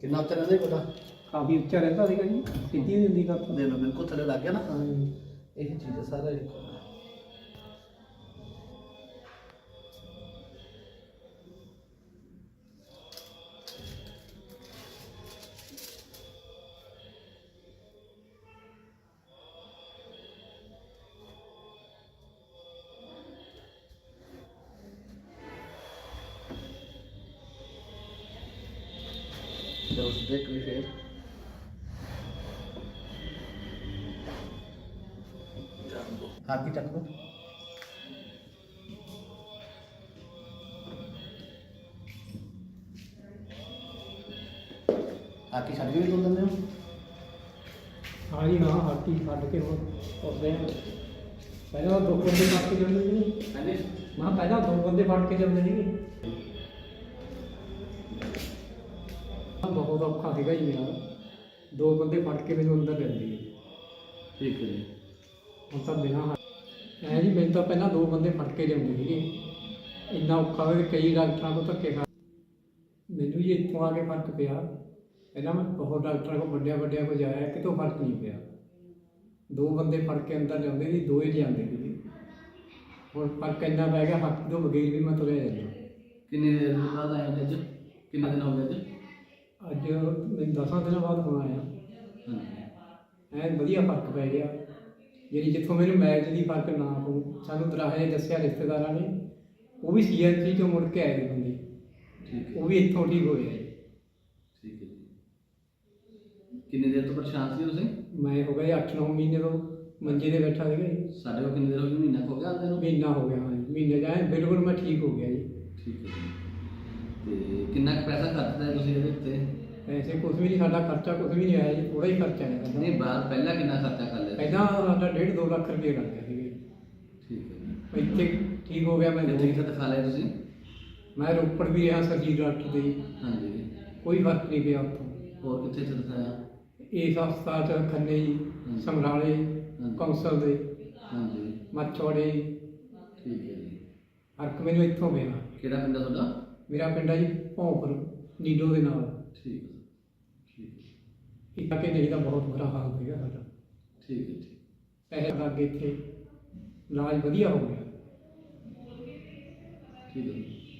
ਕਿੰਨਾ ਉੱਤੇ ਰਹਿੰਦਾ ਜੀ ਬੇਟਾ ਕਾਫੀ ਉੱਚਾ ਰਹਿੰਦਾ ਸੀਗਾ ਜੀ ਸਿੱਧੀ ਹੁੰਦੀ ਗੱਲ। ਦੇ ਲੋ ਬਿਲਕੁਲ ਥੱਲੇ ਲੱਗ ਗਿਆ ਨਾ। ਹਾਂ। ਇਹ ਚੀਜ਼ ਹੈ ਸਾਰਾ ਇਹ। ਚਲੋ ਦੇਖ ਲਈ ਫੇਰ ਹੱਥ ਵੀ ਚੱਕ ਲਓ ਆਕੀ ਛੱਡ ਕੇ ਵੀ ਤੋਲ ਦਿੰਦੇ ਹੋ? ਹਾਂ ਜੀ ਹਾਂ ਹਾਕੀ ਛੱਡ ਕੇ ਹੁਣ ਤੁਰਦੇ ਆ। ਪਹਿਲਾਂ ਦੋ ਬੰਦੇ ਫੜ ਕੇ ਜਾਂਦੇ ਸੀ। ਹਾਂਜੀ। ਮੈਂ ਕਿਹਾ ਪਹਿਲਾਂ ਦੋ ਬਹੁਤ ਔਖਾ ਸੀਗਾ ਜੀ ਮੇਰਾ। ਦੋ ਬੰਦੇ ਫੜ ਕੇ ਮੈਨੂੰ ਅੰਦਰ ਲੈਂਦੇ ਜੀ ਠੀਕ ਹੈ ਜੀ। ਹੁਣ ਤਾਂ ਬਿਨਾਂ ਐ ਜੀ ਮੈਨੂੰ ਤਾਂ ਪਹਿਲਾਂ ਦੋ ਬੰਦੇ ਫੜ ਕੇ ਲਿਆਉਂਦੇ ਸੀਗੇ। ਇੰਨਾ ਔਖਾ ਹੋਇਆ ਕਿ ਕਈ ਡਾਕਟਰਾਂ ਕੋਲ ਧੱਕੇ ਖਾ ਮੈਨੂੰ ਜੀ ਇੱਥੋਂ ਆ ਕੇ ਫ਼ਰਕ ਪਿਆ। ਪਹਿਲਾਂ ਮੈਂ ਬਹੁਤ ਡਾਕਟਰਾਂ ਕੋਲ ਵੱਡਿਆਂ ਵੱਡਿਆਂ ਕੋਲ ਜਾਇਆ ਕਿਤੋਂ ਫ਼ਰਕ ਨਹੀਂ ਪਿਆ। ਦੋ ਬੰਦੇ ਫੜ ਕੇ ਅੰਦਰ ਲਿਆਉਂਦੇ ਸੀ ਦੋ ਹੀ ਲਿਆਉਂਦੇ ਸੀ ਹੁਣ ਫ਼ਰਕ ਇੰਨਾ ਪੈ ਗਿਆ ਹੱਥ ਤੋਂ ਬਗੈਰ ਵੀ ਮੈਂ ਤੁਰਿਆ ਜਾਂਦਾ। ਕਿੰਨੀ ਦੇਰ ਬਾਅਦ ਆਏ ਹੋ ਅੱਜ? ਕਿੰਨੇ ਦਿਨ ਹੋ ਗਏ ਅੱਜ? ਅੱਜ ਮੈਨੂੰ ਦਸਾਂ ਦਿਨਾਂ ਬਾਅਦ ਹੁਣ ਆਇਆ। ਹਾਂਜੀ ਐਨ ਵਧੀਆ ਫ਼ਰਕ ਪੈ ਗਿਆ। ਜਿਹੜੀ ਜਿੱਥੋਂ ਮੈਨੂੰ ਮੈਚ ਦੀ ਫ਼ਰਕ ਨਾ ਪਊ ਸਾਨੂੰ ਦਰਾਹੇ ਦੱਸਿਆ ਰਿਸ਼ਤੇਦਾਰਾਂ ਨੇ ਉਹ ਵੀ ਸੀਐਨਸੀ ਤੋਂ ਮੁੜ ਕੇ ਆਏ ਨੇ ਬੰਦੇ। ਠੀਕ ਹੈ। ਉਹ ਵੀ ਇੱਥੋਂ ਠੀਕ ਹੋਏ ਆ। ਜੀ। ਠੀਕ ਹੈ ਜੀ। ਕਿੰਨੀ ਦੇਰ ਤੋਂ ਪਰੇਸ਼ਾਨ ਸੀ ਤੁਸੀਂ? ਮੈਂ ਹੋ ਗਿਆ 8-9 ਮਹੀਨੇ ਤੋਂ ਮੰਜੇ ਤੇ ਬੈਠਾ ਸੀਗਾ ਜੀ। ਸਾਡੇ ਕੋਲ ਕਿੰਨੀ ਦੇਰ ਹੋ ਗਈ ਮਹੀਨਾ ਕੁ ਹੋ ਗਿਆ ਆਉਂਦੇ ਨੂੰ? ਮਹੀਨਾ ਹੋ ਗਿਆ ਹਾਂ ਜੀ। ਮਹੀਨੇ ਜਾਏ ਬਿਲਕੁਲ ਮੈਂ ਠੀਕ ਹੋ ਗਿਆ ਜੀ। ਠੀਕ ਹੈ ਜੀ। ਤੇ ਕਿੰਨਾ ਕੁ ਪੈਸਾ ਖਰਚਦਾ ਹੈ ਤੁਸੀਂ ਇਹਦੇ ਉੱਤੇ? ਪੈਸੇ ਕੁਝ ਵੀ ਨਹੀਂ ਸਾਡਾ ਖਰਚਾ ਕੁਝ ਵੀ ਨਹੀਂ ਆਇਆ ਜੀ ਥੋੜਾ ਹੀ ਖਰਚਾ ਆਇਆ ਸਾਡਾ। ਨਹੀਂ ਬਾਅਦ ਪਹਿਲਾਂ ਕਿੰਨਾ ਖਰਚਾ ਕਰ ਲਿਆ ਪਹਿਲਾਂ ਸਾਡਾ 1.5-2 ਲੱਖ ਰੁਪਏ ਲੱਗ ਗਿਆ। ਠੀਕ ਹੈ ਜੀ। ਇੱਥੇ ਠੀਕ ਹੋ ਗਿਆ ਮੈਂ ਕਿੱਥੇ ਕਿੱਥੇ ਦਿਖਾ ਲਿਆ ਤੁਸੀਂ? ਮੈਂ ਰੋਪੜ ਵੀ ਰਿਹਾ ਸਰਜੀਤ ਡਾਕਟਰ ਦੇ ਜੀ। ਹਾਂਜੀ। ਕੋਈ ਫ਼ਰਕ ਨਹੀਂ ਪਿਆ ਉੱਥੋਂ। ਹੋਰ ਕਿੱਥੇ ਕਿੱਥੇ ਦਿਖਾਇਆ? ਇਸ ਹਸਪਤਾਲ ਚ ਖੰਨੇ ਜੀ। ਸਮਰਾਲੇ। ਕੌਂਸਲ ਦੇ ਹਾਂਜੀ। ਮੱਛਵਾੜੇ ਜੀ। ਠੀਕ ਹੈ ਜੀ। ਫ਼ਰਕ ਮੈਨੂੰ ਇੱਥੋਂ ਪਿਆ। ਕਿਹੜਾ ਪਿੰਡ ਤੁਹਾਡਾ? ਮੇਰਾ ਪਿੰਡ ਹੈ ਜੀ ਭੌਂਪਰ ਨੀਡੋ ਦੇ ਨਾਲ। ਠੀਕ ਹੈ ਠੀਕ ਹੈ ਕਿ ਨਹੀਂ ਤਾਂ ਬਹੁਤ ਬੁਰਾ ਹਾਲ ਸੀਗਾ ਸਾਡਾ। ਠੀਕ ਹੈ ਠੀਕ ਪੈਸੇ ਲੱਗ ਗਏ ਇੱਥੇ ਇਲਾਜ ਵਧੀਆ ਹੋ ਗਿਆ। ਠੀਕ ਹੈ।